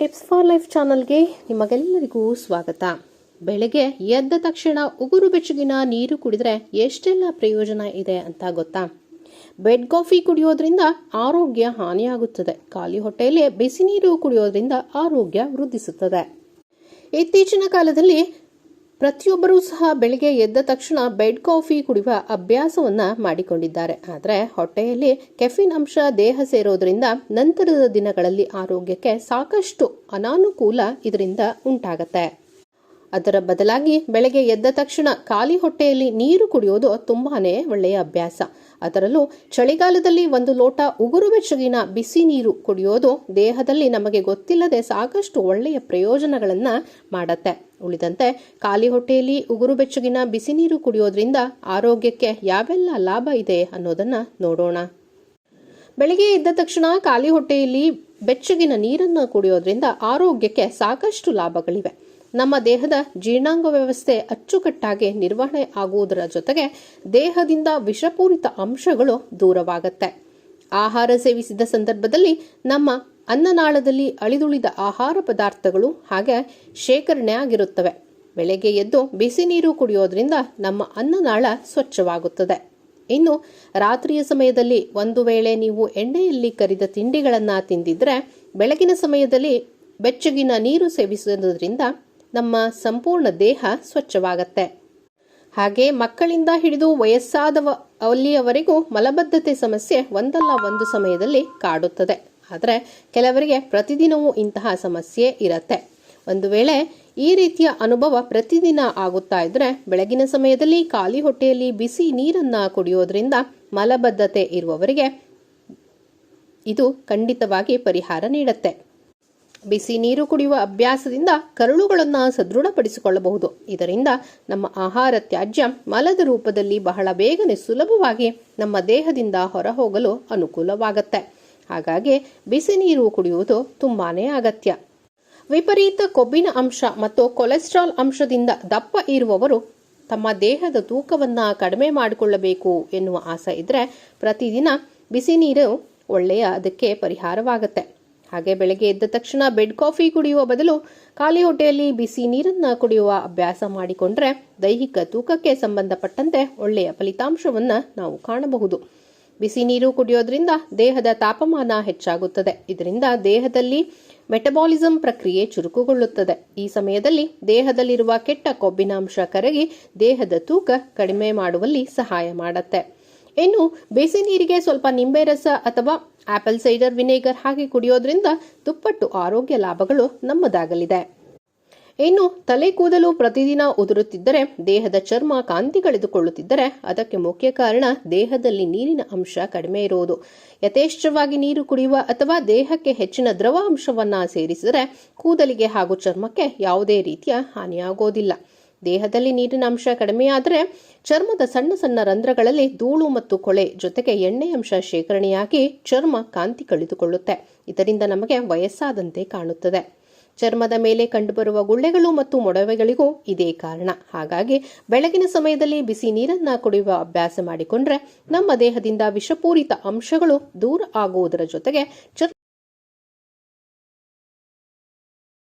Tips for life ಚಾನಲ್ಗೆ ನಿಮಗೆಲ್ಲರಿಗೂ ಸ್ವಾಗತ. ಬೆಳಗ್ಗೆ ಎದ್ದ ತಕ್ಷಣ ಉಗುರು ಬೆಚ್ಚಗಿನ ನೀರು ಕುಡಿದ್ರೆ ಎಷ್ಟೆಲ್ಲ ಪ್ರಯೋಜನ ಇದೆ ಅಂತ ಗೊತ್ತಾ? ಬೆಡ್ ಕಾಫಿ ಕುಡಿಯೋದ್ರಿಂದ ಆರೋಗ್ಯ ಹಾನಿಯಾಗುತ್ತದೆ. ಖಾಲಿ ಹೊಟ್ಟೆಯಲ್ಲಿ ಬಿಸಿ ನೀರು ಕುಡಿಯೋದ್ರಿಂದ ಆರೋಗ್ಯ ವೃದ್ಧಿಸುತ್ತದೆ. ಇತ್ತೀಚಿನ ಕಾಲದಲ್ಲಿ ಪ್ರತಿಯೊಬ್ಬರೂ ಸಹ ಬೆಳಿಗ್ಗೆ ಎದ್ದ ತಕ್ಷಣ ಬೆಡ್ ಕಾಫಿ ಕುಡಿಯುವ ಅಭ್ಯಾಸವನ್ನ ಮಾಡಿಕೊಂಡಿದ್ದಾರೆ. ಆದರೆ ಹೊಟ್ಟೆಯಲ್ಲಿ ಕೆಫಿನ್ ಅಂಶ ದೇಹ ಸೇರೋದ್ರಿಂದ ನಂತರದ ದಿನಗಳಲ್ಲಿ ಆರೋಗ್ಯಕ್ಕೆ ಸಾಕಷ್ಟು ಅನಾನುಕೂಲ ಇದರಿಂದ ಉಂಟಾಗತ್ತೆ. ಅದರ ಬದಲಾಗಿ ಬೆಳಗ್ಗೆ ಎದ್ದ ತಕ್ಷಣ ಖಾಲಿ ಹೊಟ್ಟೆಯಲ್ಲಿ ನೀರು ಕುಡಿಯೋದು ತುಂಬಾನೇ ಒಳ್ಳೆಯ ಅಭ್ಯಾಸ. ಅದರಲ್ಲೂ ಚಳಿಗಾಲದಲ್ಲಿ ಒಂದು ಲೋಟ ಉಗುರು ಬೆಚ್ಚಗಿನ ಬಿಸಿ ನೀರು ಕುಡಿಯೋದು ದೇಹದಲ್ಲಿ ನಮಗೆ ಗೊತ್ತಿಲ್ಲದೆ ಸಾಕಷ್ಟು ಒಳ್ಳೆಯ ಪ್ರಯೋಜನಗಳನ್ನು ಮಾಡತ್ತೆ. ಉಳಿದಂತೆ ಖಾಲಿ ಹೊಟ್ಟೆಯಲ್ಲಿ ಉಗುರು ಬೆಚ್ಚಗಿನ ಬಿಸಿ ನೀರು ಕುಡಿಯೋದ್ರಿಂದ ಆರೋಗ್ಯಕ್ಕೆ ಯಾವೆಲ್ಲ ಲಾಭ ಇದೆ ಅನ್ನೋದನ್ನ ನೋಡೋಣ. ಬೆಳಿಗ್ಗೆ ಎದ್ದ ತಕ್ಷಣ ಖಾಲಿ ಹೊಟ್ಟೆಯಲ್ಲಿ ಬೆಚ್ಚಗಿನ ನೀರನ್ನು ಕುಡಿಯೋದ್ರಿಂದ ಆರೋಗ್ಯಕ್ಕೆ ಸಾಕಷ್ಟು ಲಾಭಗಳಿವೆ. ನಮ್ಮ ದೇಹದ ಜೀರ್ಣಾಂಗ ವ್ಯವಸ್ಥೆ ಅಚ್ಚುಕಟ್ಟಾಗಿ ನಿರ್ವಹಣೆ ಆಗುವುದರ ಜೊತೆಗೆ ದೇಹದಿಂದ ವಿಷಪೂರಿತ ಅಂಶಗಳು ದೂರವಾಗುತ್ತೆ. ಆಹಾರ ಸೇವಿಸಿದ ಸಂದರ್ಭದಲ್ಲಿ ನಮ್ಮ ಅನ್ನನಾಳದಲ್ಲಿ ಅಳಿದುಳಿದ ಆಹಾರ ಪದಾರ್ಥಗಳು ಹಾಗೆ ಶೇಖರಣೆ ಆಗಿರುತ್ತವೆ. ಬೆಳಗ್ಗೆ ಎದ್ದು ಬಿಸಿ ನೀರು ಕುಡಿಯೋದ್ರಿಂದ ನಮ್ಮ ಅನ್ನನಾಳ ಸ್ವಚ್ಛವಾಗುತ್ತದೆ. ಇನ್ನು ರಾತ್ರಿಯ ಸಮಯದಲ್ಲಿ ಒಂದು ವೇಳೆ ನೀವು ಎಣ್ಣೆಯಲ್ಲಿ ಕರಿದ ತಿಂಡಿಗಳನ್ನು ತಿಂದಿದ್ರೆ ಬೆಳಗಿನ ಸಮಯದಲ್ಲಿ ಬೆಚ್ಚಗಿನ ನೀರು ಸೇವಿಸುವುದರಿಂದ ನಮ್ಮ ಸಂಪೂರ್ಣ ದೇಹ ಸ್ವಚ್ಛವಾಗತ್ತೆ. ಹಾಗೆ ಮಕ್ಕಳಿಂದ ಹಿಡಿದು ವಯಸ್ಸಾದವ, ಅಲ್ಲಿಯವರೆಗೂ ಮಲಬದ್ಧತೆ ಸಮಸ್ಯೆ ಒಂದಲ್ಲ ಒಂದು ಸಮಯದಲ್ಲಿ ಕಾಡುತ್ತದೆ. ಆದರೆ ಕೆಲವರಿಗೆ ಪ್ರತಿದಿನವೂ ಇಂತಹ ಸಮಸ್ಯೆ ಇರತ್ತೆ. ಒಂದು ವೇಳೆ ಈ ರೀತಿಯ ಅನುಭವ ಪ್ರತಿದಿನ ಆಗುತ್ತಾ ಇದ್ರೆ ಬೆಳಗಿನ ಸಮಯದಲ್ಲಿ ಖಾಲಿ ಹೊಟ್ಟೆಯಲ್ಲಿ ಬಿಸಿ ನೀರನ್ನ ಕುಡಿಯೋದ್ರಿಂದ ಮಲಬದ್ಧತೆ ಇರುವವರಿಗೆ ಇದು ಖಂಡಿತವಾಗಿ ಪರಿಹಾರ ನೀಡುತ್ತೆ. ಬಿಸಿ ನೀರು ಕುಡಿಯುವ ಅಭ್ಯಾಸದಿಂದ ಕರುಳುಗಳನ್ನು ಸದೃಢಪಡಿಸಿಕೊಳ್ಳಬಹುದು. ಇದರಿಂದ ನಮ್ಮ ಆಹಾರ ತ್ಯಾಜ್ಯ ಮಲದ ರೂಪದಲ್ಲಿ ಬಹಳ ಬೇಗನೆ ಸುಲಭವಾಗಿ ನಮ್ಮ ದೇಹದಿಂದ ಹೊರಹೋಗಲು ಅನುಕೂಲವಾಗುತ್ತೆ. ಹಾಗಾಗಿ ಬಿಸಿ ನೀರು ಕುಡಿಯುವುದು ತುಂಬಾನೇ ಅಗತ್ಯ. ವಿಪರೀತ ಕೊಬ್ಬಿನ ಅಂಶ ಮತ್ತು ಕೊಲೆಸ್ಟ್ರಾಲ್ ಅಂಶದಿಂದ ದಪ್ಪ ಇರುವವರು ತಮ್ಮ ದೇಹದ ತೂಕವನ್ನು ಕಡಿಮೆ ಮಾಡಿಕೊಳ್ಳಬೇಕು ಎನ್ನುವ ಆಸೆ ಇದ್ರೆ ಪ್ರತಿದಿನ ಬಿಸಿ ನೀರು ಒಳ್ಳೆಯ ಅದಕ್ಕೆ ಪರಿಹಾರವಾಗುತ್ತೆ. ಹಾಗೆ ಬೆಳಗ್ಗೆ ಎದ್ದ ತಕ್ಷಣ ಬೆಡ್ ಕಾಫಿ ಕುಡಿಯುವ ಬದಲು ಖಾಲಿ ಹೊಟ್ಟೆಯಲ್ಲಿ ಬಿಸಿ ನೀರನ್ನ ಕುಡಿಯುವ ಅಭ್ಯಾಸ ಮಾಡಿಕೊಂಡ್ರೆ ದೈಹಿಕ ತೂಕಕ್ಕೆ ಸಂಬಂಧಪಟ್ಟಂತೆ ಒಳ್ಳೆಯ ಫಲಿತಾಂಶವನ್ನ ನಾವು ಕಾಣಬಹುದು. ಬಿಸಿ ನೀರು ಕುಡಿಯೋದ್ರಿಂದ ದೇಹದ ತಾಪಮಾನ ಹೆಚ್ಚಾಗುತ್ತದೆ. ಇದರಿಂದ ದೇಹದಲ್ಲಿ ಮೆಟಬಾಲಿಸಂ ಪ್ರಕ್ರಿಯೆ ಚುರುಕುಗೊಳ್ಳುತ್ತದೆ. ಈ ಸಮಯದಲ್ಲಿ ದೇಹದಲ್ಲಿರುವ ಕೆಟ್ಟ ಕೊಬ್ಬಿನಾಂಶ ಕರಗಿ ದೇಹದ ತೂಕ ಕಡಿಮೆ ಮಾಡುವಲ್ಲಿ ಸಹಾಯ ಮಾಡುತ್ತೆ. ಇನ್ನು ಬಿಸಿ ನೀರಿಗೆ ಸ್ವಲ್ಪ ನಿಂಬೆ ರಸ ಅಥವಾ ಆಪಲ್ ಸೈಡರ್ ವಿನೇಗರ್ ಹಾಕಿ ಕುಡಿಯೋದ್ರಿಂದ ದುಪ್ಪಟ್ಟು ಆರೋಗ್ಯ ಲಾಭಗಳು ನಮ್ಮದಾಗಲಿದೆ. ಇನ್ನು ತಲೆ ಕೂದಲು ಪ್ರತಿದಿನ ಉದುರುತ್ತಿದ್ದರೆ, ದೇಹದ ಚರ್ಮ ಕಾಂತಿ ಕಳೆದುಕೊಳ್ಳುತ್ತಿದ್ದರೆ ಅದಕ್ಕೆ ಮುಖ್ಯ ಕಾರಣ ದೇಹದಲ್ಲಿ ನೀರಿನ ಅಂಶ ಕಡಿಮೆ ಇರುವುದು. ಯಥೇಷ್ಟವಾಗಿ ನೀರು ಕುಡಿಯುವ ಅಥವಾ ದೇಹಕ್ಕೆ ಹೆಚ್ಚಿನ ದ್ರವ ಅಂಶವನ್ನ ಸೇರಿಸಿದರೆ ಕೂದಲಿಗೆ ಹಾಗೂ ಚರ್ಮಕ್ಕೆ ಯಾವುದೇ ರೀತಿಯ ಹಾನಿಯಾಗೋದಿಲ್ಲ. ದೇಹದಲ್ಲಿ ನೀರಿನ ಅಂಶ ಕಡಿಮೆಯಾದರೆ ಚರ್ಮದ ಸಣ್ಣ ಸಣ್ಣ ರಂಧ್ರಗಳಲ್ಲಿ ಧೂಳು ಮತ್ತು ಕೊಳೆ ಜೊತೆಗೆ ಎಣ್ಣೆ ಅಂಶ ಶೇಖರಣೆಯಾಗಿ ಚರ್ಮ ಕಾಂತಿ ಕಳೆದುಕೊಳ್ಳುತ್ತೆ. ಇದರಿಂದ ನಮಗೆ ವಯಸ್ಸಾದಂತೆ ಕಾಣುತ್ತದೆ. ಚರ್ಮದ ಮೇಲೆ ಕಂಡುಬರುವ ಗುಳ್ಳೆಗಳು ಮತ್ತು ಮೊಡವೆಗಳಿಗೂ ಇದೇ ಕಾರಣ. ಹಾಗಾಗಿ ಬೆಳಗಿನ ಸಮಯದಲ್ಲಿ ಬಿಸಿ ನೀರನ್ನ ಕುಡಿಯುವ ಅಭ್ಯಾಸ ಮಾಡಿಕೊಂಡ್ರೆ ನಮ್ಮ ದೇಹದಿಂದ ವಿಷಪೂರಿತ ಅಂಶಗಳು ದೂರ ಆಗುವುದರ ಜೊತೆಗೆ ಚರ್ಮ